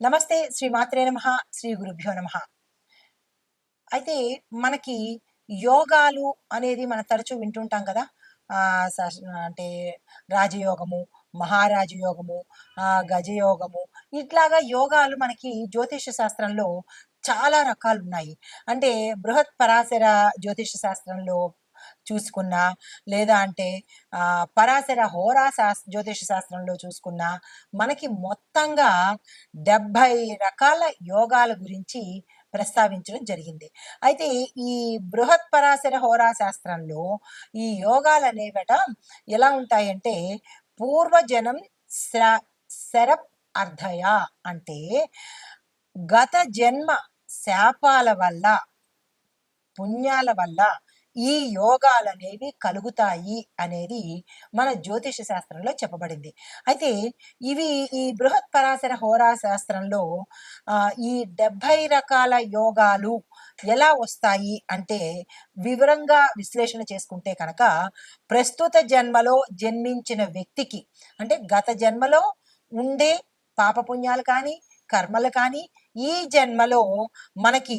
నమస్తే శ్రీ మాత్రే నమ శ్రీ గురుభ్యో నమ. అయితే మనకి యోగాలు అనేది మనం తరచూ వింటుంటాం కదా. అంటే రాజయోగము మహారాజ యోగము గజయోగము ఇట్లాగా యోగాలు మనకి జ్యోతిష శాస్త్రంలో చాలా రకాలు ఉన్నాయి అంటే బృహత్ పరాశర జ్యోతిష శాస్త్రంలో చూసుకున్నా లేదా అంటే పరాశర హోరా శాస్ జ్యోతిష శాస్త్రంలో చూసుకున్నా మనకి మొత్తంగా డెబ్భై రకాల యోగాల గురించి ప్రస్తావించడం జరిగింది. అయితే ఈ బృహత్ పరాశర హోరా శాస్త్రంలో ఈ యోగాలు అనేవట ఎలా ఉంటాయంటే పూర్వజనం శరప్ అర్ధయ అంటే గత జన్మ శాపాల వల్ల పుణ్యాల వల్ల ఈ యోగాలు అనేవి కలుగుతాయి అనేది మన జ్యోతిష శాస్త్రంలో చెప్పబడింది. అయితే ఇవి ఈ బృహత్ పరాశర హోరా శాస్త్రంలో ఈ డెబ్భై రకాల యోగాలు ఎలా వస్తాయి అంటే వివరంగా విశ్లేషణ చేసుకుంటే కనుక ప్రస్తుత జన్మలో జన్మించిన వ్యక్తికి అంటే గత జన్మలో ఉండే పాపపుణ్యాలు కానీ కర్మలు కానీ ఈ జన్మలో మనకి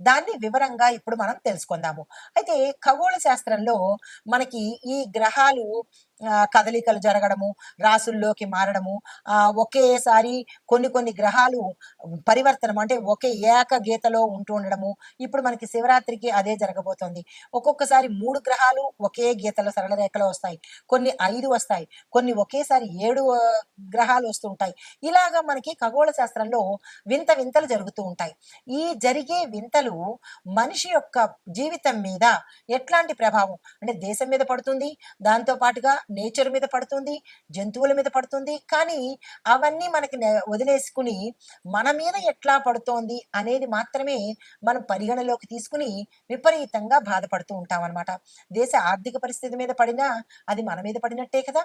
దాన్ని వివరంగా ఇప్పుడు మనం తెలుసుకుందాము. అయితే ఖగోళ శాస్త్రంలో మనకి ఈ గ్రహాలు కదలికలు జరగడము రాసుల్లోకి మారడము ఆ, ఒకేసారి కొన్ని కొన్ని గ్రహాలు పరివర్తనం అంటే ఒకే ఏక గీతలో ఉంటూ ఉండడము. ఇప్పుడు మనకి శివరాత్రికి అదే జరగబోతోంది. ఒక్కొక్కసారి మూడు గ్రహాలు ఒకే గీతలో సరళ రేఖలో వస్తాయి. కొన్ని ఐదు వస్తాయి. కొన్ని ఒకేసారి ఏడు గ్రహాలు గ్రహాలు వస్తుంటాయి ఇలాగా మనకి ఖగోళ శాస్త్రంలో వింత వింతలు జరుగుతూ ఉంటాయి. ఈ జరిగే వింతలు మనిషి యొక్క జీవితం మీద ఎట్లాంటి ప్రభావం? అంటే దేశం మీద పడుతుంది. దాంతో పాటుగా నేచర్ మీద పడుతుంది జంతువుల మీద పడుతుంది. కానీ అవన్నీ మనకి నె- వదిలేసుకుని మన మీద ఎట్లా పడుతోంది అనేది మాత్రమే మనం పరిగణలోకి తీసుకుని విపరీతంగా బాధపడుతూ ఉంటాం అనమాట దేశ ఆర్థిక పరిస్థితి మీద పడినా అది మన మీద పడినట్టే కదా.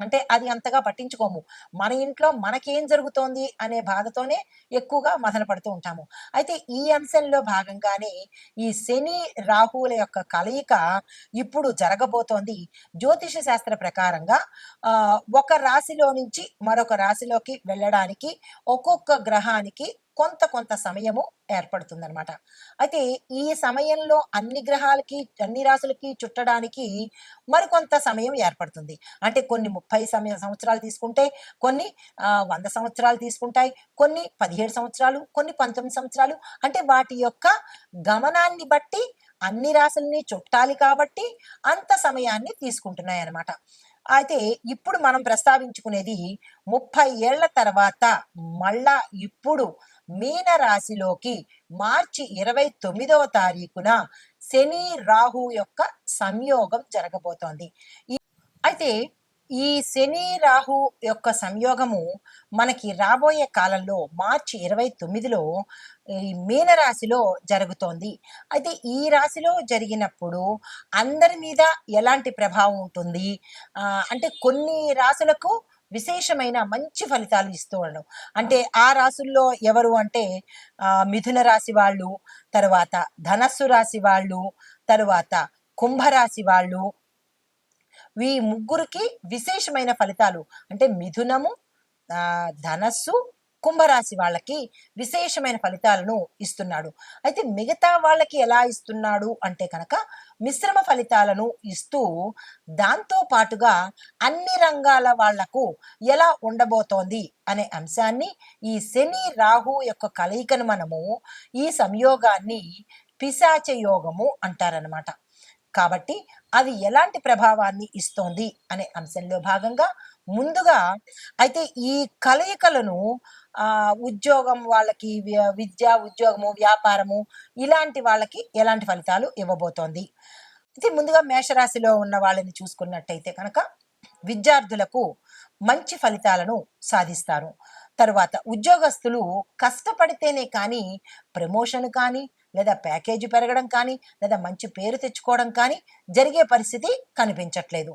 అంటే అది అంతగా పట్టించుకోము. మన ఇంట్లో మనకేం జరుగుతోంది అనే బాధతోనే ఎక్కువగా మొదలు పడుతూ ఉంటాము. అయితే ఈ అంశంలో భాగంగానే ఈ శని రాహువుల యొక్క కలయిక ఇప్పుడు జరగబోతోంది. జ్యోతిష శాస్త్ర ప్రకారంగా ఒక రాశిలో నుంచి మరొక రాశిలోకి వెళ్ళడానికి ఒక్కొక్క గ్రహానికి కొంత కొంత సమయము ఏర్పడుతుందనమాట అయితే ఈ సమయంలో అన్ని గ్రహాలకి అన్ని రాశులకి చుట్టడానికి మరికొంత సమయం ఏర్పడుతుంది. అంటే కొన్ని ముప్పై సమయ సంవత్సరాలు తీసుకుంటే కొన్ని వంద సంవత్సరాలు తీసుకుంటాయి కొన్ని పదిహేడు సంవత్సరాలు కొన్ని పంతొమ్మిది సంవత్సరాలు. అంటే వాటి యొక్క గమనాన్ని బట్టి అన్ని రాశుల్ని చుట్టాలి కాబట్టి అంత సమయాన్ని తీసుకుంటున్నాయి అన్నమాట అయితే ఇప్పుడు మనం ప్రస్తావించుకునేది ముప్పై ఏళ్ళ తర్వాత మళ్ళా ఇప్పుడు మీన రాశిలోకి మార్చి ఇరవై తొమ్మిదవ తారీఖున శని రాహు యొక్క సంయోగం జరగబోతోంది. అయితే ఈ శని రాహు యొక్క సంయోగము మనకి రాబోయే కాలంలో మార్చి ఇరవై తొమ్మిదిలో ఈ జరుగుతోంది. అయితే ఈ రాశిలో జరిగినప్పుడు అందరి మీద ఎలాంటి ప్రభావం ఉంటుంది? అంటే కొన్ని రాశులకు విశేషమైన మంచి ఫలితాలు ఇస్తూ ఉండడం. అంటే ఆ రాశుల్లో ఎవరు అంటే ఆ, మిథున రాశి వాళ్ళు తర్వాత ధనస్సు రాశి వాళ్ళు తరువాత కుంభరాశి వాళ్ళు. ఈ ముగ్గురికి విశేషమైన ఫలితాలు. అంటే మిథునము ఆ, ధనస్సు కుంభరాశి వాళ్ళకి విశేషమైన ఫలితాలను ఇస్తున్నాడు. అయితే మిగతా వాళ్ళకి ఎలా ఇస్తున్నాడు అంటే కనుక మిశ్రమ ఫలితాలను ఇస్తూ దాంతో పాటుగా అన్ని రంగాల వాళ్ళకు ఎలా ఉండబోతోంది అనే అంశాన్ని ఈ శని రాహు యొక్క కలయికను మనము ఈ సంయోగాన్ని పిశాచ యోగము అంటారనమాట కాబట్టి అది ఎలాంటి ప్రభావాన్ని ఇస్తోంది అనే అంశంలో భాగంగా ముందుగా అయితే ఈ కలయికలను ఉద్యోగం వాళ్ళకి వి- విద్య ఉద్యోగము వ్యాపారము ఇలాంటి వాళ్ళకి ఎలాంటి ఫలితాలు ఇవ్వబోతోంది? అయితే ముందుగా మేషరాశిలో ఉన్న వాళ్ళని చూసుకున్నట్టయితే కనుక విద్యార్థులకు మంచి ఫలితాలను సాధిస్తారు. తరువాత ఉద్యోగస్తులు కష్టపడితేనే కానీ ప్రమోషన్ కానీ లేదా ప్యాకేజీ పెరగడం కానీ లేదా మంచి పేరు తెచ్చుకోవడం కానీ జరిగే పరిస్థితి కనిపించట్లేదు.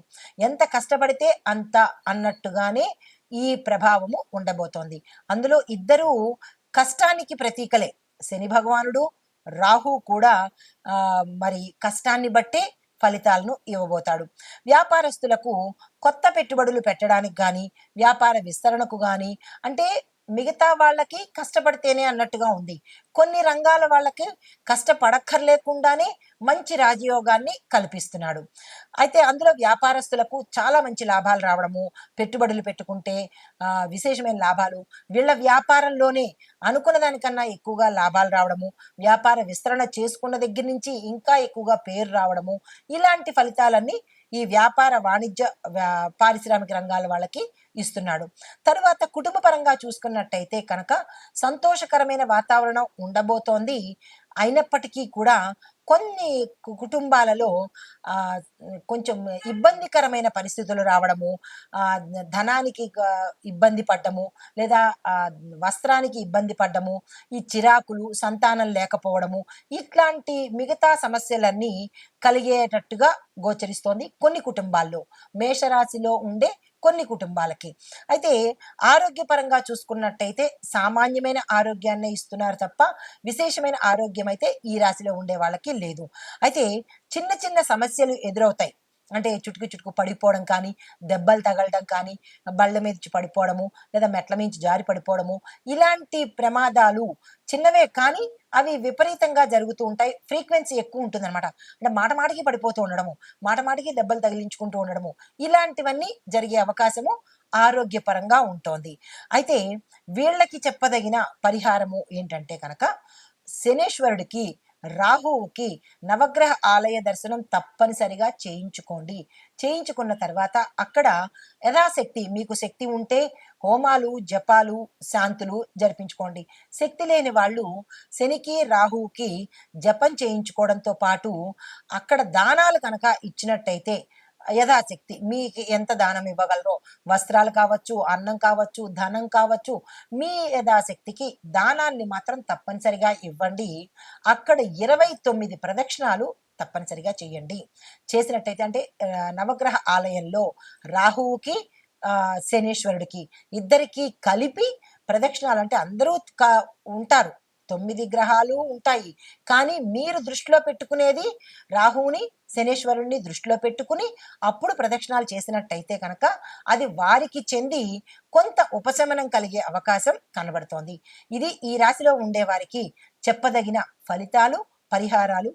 ఎంత కష్టపడితే అంత అన్నట్టుగానే ఈ ప్రభావము ఉండబోతోంది. అందులో ఇద్దరూ కష్టానికి ప్రతీకలే. శని భగవానుడు రాహు కూడా మరి కష్టాన్ని బట్టే ఫలితాలను ఇవ్వబోతాడు. వ్యాపారస్తులకు కొత్త పెట్టుబడులు పెట్టడానికి కానీ వ్యాపార విస్తరణకు కానీ అంటే మిగతా వాళ్ళకి కష్టపడితేనే అన్నట్టుగా ఉంది. కొన్ని రంగాల వాళ్ళకి కష్టపడక్కర్లేకుండానే మంచి రాజయోగాన్ని కల్పిస్తున్నాడు. అయితే అందులో వ్యాపారస్తులకు చాలా మంచి లాభాలు రావడము పెట్టుబడులు పెట్టుకుంటే విశేషమైన లాభాలు వీళ్ళ వ్యాపారంలోనే అనుకున్న దానికన్నా ఎక్కువగా లాభాలు రావడము వ్యాపార విస్తరణ చేసుకున్న దగ్గర నుంచి ఇంకా ఎక్కువగా పేరు రావడము ఇలాంటి ఫలితాలన్నీ ఈ వ్యాపార వాణిజ్య వ్యా- పారిశ్రామిక రంగాల వాళ్ళకి ఇస్తున్నాడు. తరువాత కుటుంబ పరంగా చూసుకున్నట్టయితే కనుక సంతోషకరమైన వాతావరణం ఉండబోతోంది. అయినప్పటికీ కూడా కొన్ని కు- కుటుంబాలలో కొంచెం ఇబ్బందికరమైన పరిస్థితులు రావడము ధనానికి ఇబ్బంది పడ్డము లేదా వస్త్రానికి ఇబ్బంది పడ్డము ఈ చిరాకులు సంతానం లేకపోవడము ఇట్లాంటి మిగతా సమస్యలన్నీ కలిగేటట్టుగా గోచరిస్తోంది కొన్ని కుటుంబాల్లో. మేషరాశిలో ఉండే కొన్ని కుటుంబాలకి. అయితే ఆరోగ్యపరంగా చూసుకున్నట్టయితే సామాన్యమైన ఆరోగ్యాన్ని ఇస్తున్నారు తప్ప విశేషమైన ఆరోగ్యం అయితే ఈ రాశిలో ఉండే వాళ్ళకి లేదు. అయితే చిన్న చిన్న సమస్యలు ఎదురవుతాయి. అంటే చుట్టుకు చుట్టుకు పడిపోవడం కానీ దెబ్బలు తగలడం కానీ బళ్ళ మీద పడిపోవడము లేదా మెట్ల మించి జారి పడిపోవడము ఇలాంటి ప్రమాదాలు చిన్నవే కానీ అవి విపరీతంగా జరుగుతూ ఉంటాయి. ఫ్రీక్వెన్సీ ఎక్కువ ఉంటుంది అనమాట అంటే మాట మాటికి పడిపోతూ ఉండడము మాట మాటికి దెబ్బలు తగిలించుకుంటూ ఉండడము ఇలాంటివన్నీ జరిగే అవకాశము ఆరోగ్యపరంగా ఉంటోంది. అయితే వీళ్ళకి చెప్పదగిన పరిహారము ఏంటంటే కనుక శనేశ్వరుడికి రాహువుకి నవగ్రహ ఆలయ దర్శనం తప్పనిసరిగా చేయించుకోండి. చేయించుకున్న తర్వాత అక్కడ యథాశక్తి మీకు శక్తి ఉంటే హోమాలు జపాలు శాంతులు జరిపించుకోండి. శక్తి లేని వాళ్ళు శనికి రాహువుకి జపం చేయించుకోవడంతో పాటు అక్కడ దానాలు కనుక ఇచ్చినట్టయితే యథాశక్తి. మీకు ఎంత దానం ఇవ్వగలరో వస్త్రాలు కావచ్చు అన్నం కావచ్చు ధనం కావచ్చు మీ యథాశక్తికి దానాన్ని మాత్రం తప్పనిసరిగా ఇవ్వండి. అక్కడ ఇరవై తొమ్మిది ప్రదక్షిణాలు తప్పనిసరిగా చేయండి. చేసినట్టయితే అంటే నవగ్రహ ఆలయంలో రాహువుకి శనీశ్వరుడికి ఇద్దరికి కలిపి ప్రదక్షిణాలు అంటే అందరూ కా ఉంటారు. తొమ్మిది గ్రహాలు ఉంటాయి. కానీ మీరు దృష్టిలో పెట్టుకునేది రాహువుని శనేశ్వరుణ్ణి దృష్టిలో పెట్టుకుని అప్పుడు ప్రదక్షిణాలు చేసినట్టయితే కనుక అది వారికి చెంది కొంత ఉపశమనం కలిగే అవకాశం కనబడుతోంది. ఇది ఈ రాశిలో ఉండే వారికి చెప్పదగిన ఫలితాలు పరిహారాలు